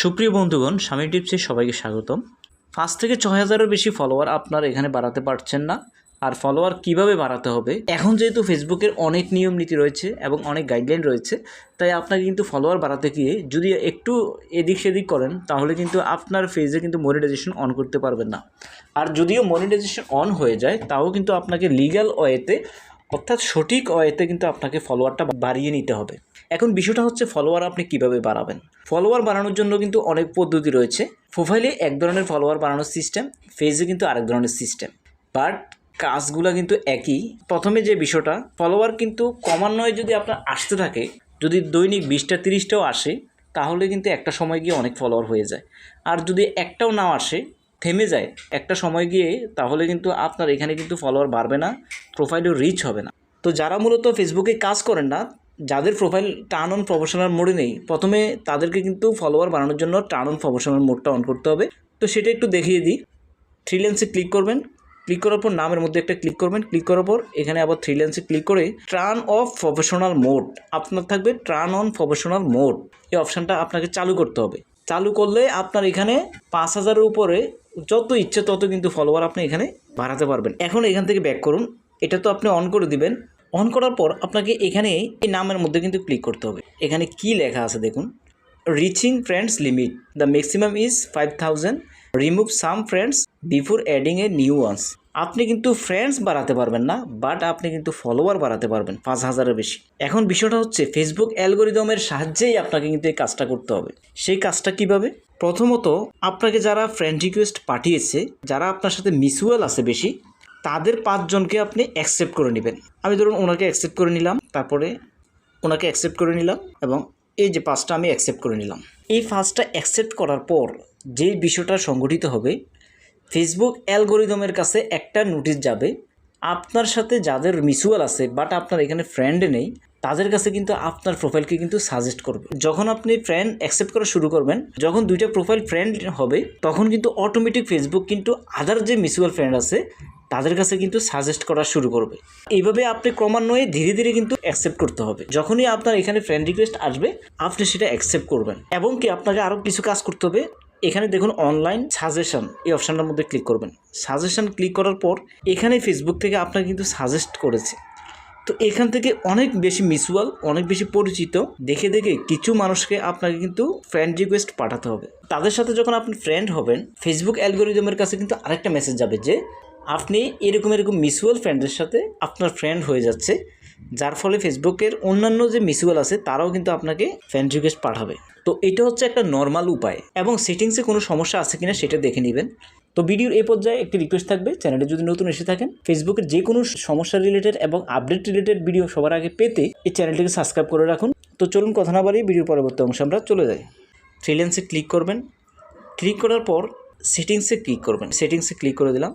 সুপ্রিয় বন্ধুগণ, স্বামী টিপসে সবাইকে স্বাগতম। পাঁচ থেকে ছয় হাজারের বেশি ফলোয়ার আপনার এখানে বাড়াতে পারছেন না। আর ফলোয়ার কীভাবে বাড়াতে হবে? এখন যেহেতু ফেসবুকের অনেক নিয়ম নীতি রয়েছে এবং অনেক গাইডলাইন রয়েছে, তাই আপনাকে কিন্তু ফলোয়ার বাড়াতে গিয়ে যদি একটু এদিক সেদিক করেন, তাহলে কিন্তু আপনার পেজে কিন্তু মনিটাইজেশন অন করতে পারবেন না। আর যদিও মনিটাইজেশন অন হয়ে যায়, তাও কিন্তু আপনাকে লিগ্যাল ওয়েতে অর্থাৎ সঠিক ওয়েতে কিন্তু আপনাকে ফলোয়ারটা বাড়িয়ে নিতে হবে। এখন বিষয়টা হচ্ছে ফলোয়ার আপনি কীভাবে বাড়াবেন? ফলোয়ার বাড়ানোর জন্য কিন্তু অনেক পদ্ধতি রয়েছে। প্রোফাইলে এক ধরনের ফলোয়ার বাড়ানোর সিস্টেম ফেজে কিন্তু আরেক ধরনের সিস্টেম বাট কাজগুলো কিন্তু একই। প্রথমে যে বিষয়টা ফলোয়ার কিন্তু ক্রমান্বয়ে যদি আপনার আসতে থাকে, যদি দৈনিক বিশটা, তিরিশটাও আসে, তাহলে কিন্তু একটা সময় গিয়ে অনেক ফলোয়ার হয়ে যায়। আর যদি একটাও না আসে, থেমে যায়, একটা সময় গিয়ে, তাহলে কিন্তু আপনার এখানে কিন্তু ফলোয়ার বাড়বে না প্রোফাইলও রিচ হবে না। তো যারা মূলত ফেসবুকে কাজ করেন না যাদের প্রোফাইল টার্ন অন প্রফেশনাল মোডে নেই, প্রথমে তাদেরকে কিন্তু ফলোয়ার বানানোর জন্য টার্ন অন প্রফেশনাল মোডটা অন করতে হবে। তো সেটা একটু দেখিয়ে দিই। থ্রি লেন্সে ক্লিক করবেন। ক্লিক করার পর নামের মধ্যে একটা ক্লিক করবেন। ক্লিক করার পর এখানে আবার থ্রি লেন্সে ক্লিক করে টার্ন অফ প্রফেশনাল মোড আপনার থাকবে টার্ন অন প্রফেশনাল মোড এই অপশানটা আপনাকে চালু করতে হবে। চালু করলে আপনার এখানে পাঁচ হাজারের উপরে যত ইচ্ছে তত কিন্তু ফলোয়ার আপনি এখানে বাড়াতে পারবেন। এখন এখান থেকে ব্যাক করুন। এটা তো আপনি অন করে দিবেন। অন করার পর আপনাকে এখানে এই নামের মধ্যে কিন্তু ক্লিক করতে হবে। এখানে কি লেখা আছে দেখুন। Reaching friends limit the maximum is five thousand remove some friends before adding a new ones আপনি কিন্তু ফ্রেন্ডস বাড়াতে পারবেন না বাট আপনি কিন্তু ফলোয়ার বাড়াতে পারবেন, পাঁচ হাজারের বেশি। এখন বিষয়টা হচ্ছে ফেসবুক অ্যালগোরিদমের সাহায্যেই আপনাকে কিন্তু এই কাজটা করতে হবে। সেই কাজটা কীভাবে? প্রথমত, আপনাকে যারা ফ্রেন্ড রিকোয়েস্ট পাঠিয়েছে, যারা আপনার সাথে মিসুয়াল আছে বেশি তাদের পাঁচজনকে আপনি অ্যাকসেপ্ট করে নেবেন। আমি ধরুন ওনাকে অ্যাকসেপ্ট করে নিলাম, তারপরে ওনাকে অ্যাকসেপ্ট করে নিলাম এবং এই যে পাঁচটা আমি অ্যাকসেপ্ট করে নিলাম। এই পাঁচটা অ্যাকসেপ্ট করার পর যে বিষয়টা সংগঠিত হবে ফেসবুক অ্যালগোরিদমের কাছে একটা নোটিশ যাবে, আপনার সাথে যাদের মিসুয়াল আছে বাট আপনার এখানে ফ্রেন্ডে নেই, তাদের কাছে কিন্তু আপনার প্রোফাইলকে কিন্তু সাজেস্ট করবে। যখন আপনি ফ্রেন্ড অ্যাকসেপ্ট করা শুরু করবেন, যখন দুইটা প্রোফাইল ফ্রেন্ড হবে, তখন কিন্তু অটোমেটিক ফেসবুক কিন্তু আদার যে মিসুয়াল ফ্রেন্ড আছে তাদের কাছে কিন্তু সাজেস্ট করা শুরু করবে। এইভাবে আপনি ক্রমান্বয়ে ধীরে ধীরে কিন্তু অ্যাকসেপ্ট করতে হবে। যখনই আপনার এখানে ফ্রেন্ড রিকোয়েস্ট আসবে, আপনি সেটা অ্যাকসেপ্ট করবেন। এবং কি আপনাকে আরও কিছু কাজ করতে হবে। এখানে দেখুন অনলাইন সাজেশন এই অপশানটার মধ্যে ক্লিক করবেন। সাজেশন ক্লিক করার পর এখানে ফেসবুক থেকে আপনাকে কিন্তু সাজেস্ট করেছে। তো এখান থেকে অনেক বেশি মিসুয়াল অনেক বেশি পরিচিত, দেখে দেখে কিছু মানুষকে আপনাকে কিন্তু ফ্রেন্ড রিকোয়েস্ট পাঠাতে হবে। তাদের সাথে যখন আপনি ফ্রেন্ড হবেন ফেসবুক অ্যালগোরিদমের কাছে কিন্তু আরেকটা মেসেজ যাবে যে আপনি এরকম এরকম মিসুয়াল ফ্রেন্ডের সাথে আপনার ফ্রেন্ড হয়ে যাচ্ছে, যার ফলে ফেসবুকের অন্যান্য যে মিসুয়াল আছে, তারাও কিন্তু আপনাকে ফ্রেন্ড রিকোয়েস্ট পাঠাবে। তো এটা হচ্ছে একটা নর্মাল উপায় এবং সেটিংসে কোনো সমস্যা আছে কিনা সেটা দেখে নেবেন। তো ভিডিওর এই পর্যায়ে একটি রিকোয়েস্ট থাকবে চ্যানেলে যদি নতুন এসে থাকেন, ফেসবুকের যে কোনো সমস্যা রিলেটেড এবং আপডেট রিলেটেড ভিডিও সবার আগে পেতে এই চ্যানেলটিকে সাবস্ক্রাইব করে রাখুন। তো চলুন কথা না বাড়িয়ে ভিডিওর পরবর্তী অংশে আমরা চলে যাই। ফ্রিল্যান্সে ক্লিক করবেন। ক্লিক করার পর সেটিংসে ক্লিক করবেন। সেটিংসে ক্লিক করে দিলাম।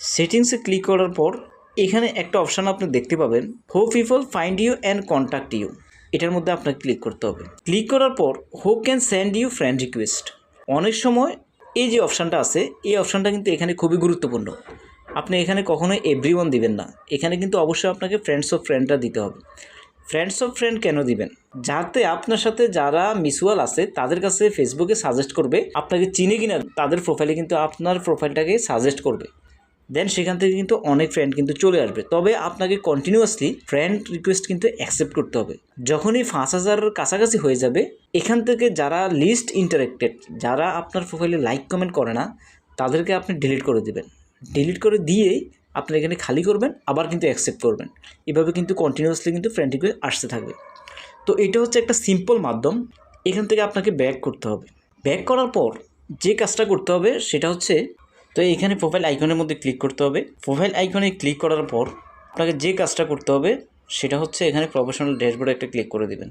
সেটিংসে ক্লিক করার পর এখানে একটা অপশান আপনি দেখতে পাবেন who people find you and contact you এটার মধ্যে আপনাকে ক্লিক করতে হবে। ক্লিক করার পর who can send you friend request অনেক সময় এই যে অপশানটা আছে, এই অপশানটা কিন্তু এখানে খুবই গুরুত্বপূর্ণ। আপনি এখানে কখনো এভরি ওয়ান দিবেন না। এখানে কিন্তু অবশ্যই আপনাকে ফ্রেন্ডস অফ ফ্রেন্ডটা দিতে হবে। ফ্রেন্ডস অফ ফ্রেন্ড কেন দিবেন? যাতে আপনার সাথে যারা মিসুয়াল আছে, তাদের কাছে ফেসবুকে সাজেস্ট করবে, আপনাকে চিনে কিনা, তাদের প্রোফাইলে কিন্তু আপনার প্রোফাইলটাকে সাজেস্ট করবে। দেন সেখান থেকে কিন্তু অনেক ফ্রেন্ড কিন্তু চলে আসবে। তবে আপনাকে কন্টিনিউয়াসলি ফ্রেন্ড রিকোয়েস্ট কিন্তু অ্যাকসেপ্ট করতে হবে। যখনই পাঁচ হাজারের কাছাকাছি হয়ে যাবে, এখান থেকে যারা লিস্ট ইন্টারেক্টেড যারা আপনার প্রোফাইলে লাইক কমেন্ট করে না, তাদেরকে আপনি ডিলিট করে দেবেন। ডিলিট করে দিয়েই আপনি এখানে খালি করবেন, আবার কিন্তু অ্যাকসেপ্ট করবেন। এভাবে কিন্তু কন্টিনিউয়াসলি কিন্তু ফ্রেন্ড রিকোয়েস্ট আসতে থাকবে। তো এটা হচ্ছে একটা সিম্পল মাধ্যম। এখান থেকে আপনাকে ব্যাক করতে হবে। ব্যাক করার পর যে কাজটা করতে হবে, সেটা হচ্ছে তো এখানে প্রোফাইল আইকনের মধ্যে ক্লিক করতে হবে। প্রোফাইল আইকনে ক্লিক করার পর আপনাকে যে কাজটা করতে হবে, সেটা হচ্ছে এখানে প্রফেশনাল ড্যাশবোর্ডে একটা ক্লিক করে দেবেন।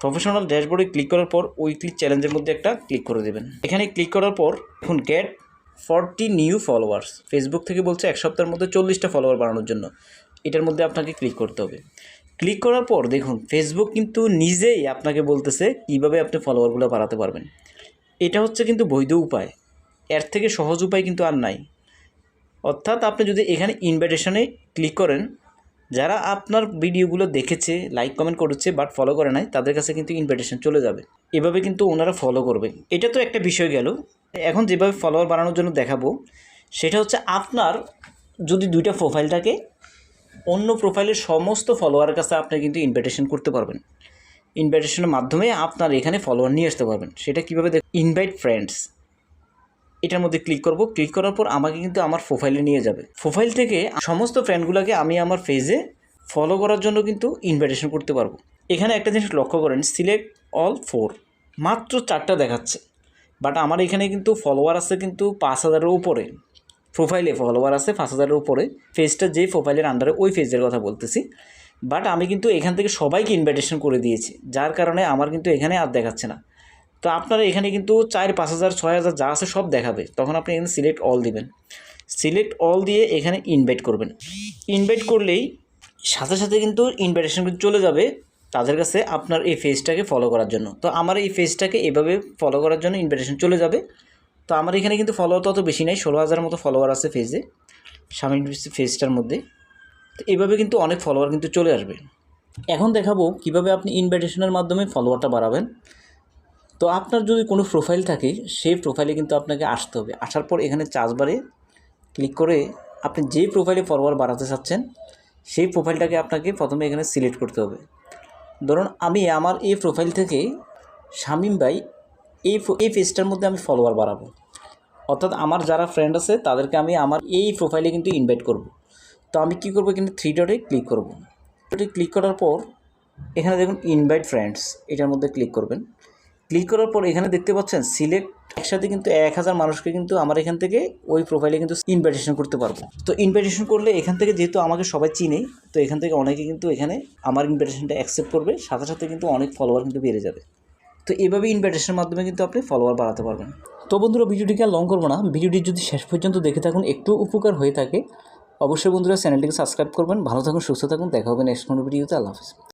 প্রফেশনাল ড্যাশবোর্ডে ক্লিক করার পর উইকলি চ্যালেঞ্জের মধ্যে একটা ক্লিক করে দেবেন। এখানে ক্লিক করার পর এখন get forty new followers Facebook থেকে বলছে এক সপ্তাহের মধ্যে চল্লিশটা ফলোয়ার বাড়ানোর জন্য। এটার মধ্যে আপনাকে ক্লিক করতে হবে। ক্লিক করার পর দেখুন ফেসবুক কিন্তু নিজেই আপনাকে বলতেছে কীভাবে আপনি ফলোয়ারগুলো বাড়াতে পারবেন। এটা হচ্ছে কিন্তু বৈধ উপায়। এর থেকে সহজ উপায় কিন্তু আর নাই। অর্থাৎ আপনি যদি এখানে ইনভাইটেশনে ক্লিক করেন, যারা আপনার ভিডিওগুলো দেখেছে লাইক কমেন্ট করেছে বাট ফলো করে নাই, তাদের কাছে কিন্তু ইনভিটেশন চলে যাবে। এভাবে কিন্তু ওনারা ফলো করবে। এটা তো একটা বিষয় গেল। এখন যেভাবে ফলোয়ার বাড়ানোর জন্য দেখাবো, সেটা হচ্ছে আপনার যদি দুইটা প্রোফাইল থাকে, অন্য প্রোফাইলের সমস্ত ফলোয়ারের কাছে আপনি কিন্তু ইনভাইটেশন করতে পারবেন। ইনভাইটেশনের মাধ্যমে আপনার এখানে ফলোয়ার নিয়ে আসতে পারবেন। সেটা কীভাবে দেখ ইনভাইট ফ্রেন্ডস এটার মধ্যে ক্লিক করব। ক্লিক করার পর আমাকে কিন্তু আমার প্রোফাইলে নিয়ে যাবে। প্রোফাইল থেকে সমস্ত ফ্রেন্ডগুলোকে আমি আমার পেজে ফলো করার জন্য কিন্তু ইনভাইটেশন করতে পারব। এখানে একটা জিনিস লক্ষ্য করেন সিলেক্ট অল ফোর মাত্র চারটা দেখাচ্ছে। বাট আমার এখানে কিন্তু ফলোয়ার আছে কিন্তু পাঁচ হাজারের উপরে। প্রোফাইলে ফলোয়ার আছে পাঁচ হাজারের উপরে। ফেজটা যে প্রোফাইলের আন্ডারে ওই ফেজের কথা বলতেছি। বাট আমি কিন্তু এখান থেকে সবাইকে ইনভাইটেশন করে দিয়েছি। যার কারণে আমার কিন্তু এখানে আর দেখাচ্ছে না। তো আপনারা এখানে কিন্তু চার পাঁচ হাজার, ছয় হাজার যা আছে সব দেখাবে। তখন আপনি এখানে সিলেক্ট অল দিবেন। সিলেক্ট অল দিয়ে এখানে ইনভাইট করবেন। ইনভাইট করলেই সাথে সাথে কিন্তু ইনভাইটেশন কিন্তু চলে যাবে তাদের কাছে আপনার এই ফেজটাকে ফলো করার জন্য। তো আমার এই ফেজটাকে এভাবে ফলো করার জন্য ইনভাইটেশন চলে যাবে। তো আমার এখানে কিন্তু ফলোয়ার তত বেশি নেই, ষোলো হাজার মতো ফলোয়ার আছে ফেজে স্বামী ফেজটার মধ্যে। তো এভাবে কিন্তু অনেক ফলোয়ার কিন্তু চলে আসবে। এখন দেখাবো কীভাবে আপনি ইনভাইটেশনের মাধ্যমে ফলোয়ারটা বাড়াবেন। তো আপনার যদি কোনো প্রোফাইল থাকে, সেই প্রোফাইলে কিন্তু আপনাকে আসতে হবে। আসার পর এখানে চার্জ বারে ক্লিক করে আপনি যে প্রোফাইলে ফলোয়ার বাড়াতে চাচ্ছেন, সেই প্রোফাইলটাকে আপনাকে প্রথমে এখানে সিলেক্ট করতে হবে। ধরুন আমি আমার এই প্রোফাইল থেকে শামিম ভাই এই এই পেজটার মধ্যে আমি ফলোয়ার বাড়াবো। অর্থাৎ আমার যারা ফ্রেন্ড আছে, তাদেরকে আমি আমার এই প্রোফাইলে কিন্তু ইনভাইট করব। তো আমি কি করব এখানে থ্রি ডটে ক্লিক করব। ডটে ক্লিক করার পর এখানে দেখুন ইনভাইট ফ্রেন্ডস এটার মধ্যে ক্লিক করবেন। ক্লিক করার পর এখানে দেখতে পাচ্ছেন সিলেক্ট একসাথে কিন্তু এক হাজার মানুষকে কিন্তু আমার এখান থেকে ওই প্রোফাইলে কিন্তু ইনভাইটেশন করতে পারব। তো ইনভাইটেশন করলে এখান থেকে যেহেতু আমাকে সবাই চিনে, তো এখান থেকে অনেকে কিন্তু এখানে আমার ইনভাইটেশনটা অ্যাকসেপ্ট করবে, সাথে সাথে কিন্তু অনেক ফলোয়ার কিন্তু বেড়ে যাবে। তো এইভাবে ইনভাইটেশনের মাধ্যমে কিন্তু আপনি ফলোয়ার বাড়াতে পারবেন। তো বন্ধুরা ভিডিওটিকে লং করব না? ভিডিওটি যদি শেষ পর্যন্ত দেখে থাকুন, একটু উপকার হয়ে থাকে, অবশ্যই বন্ধুরা চ্যানেলটিকে সাবস্ক্রাইব করবেন। ভালো থাকুন, সুস্থ থাকুন, দেখা হবে নেক্সট কোনো ভিডিওতে আল্লাহ হাফিজ।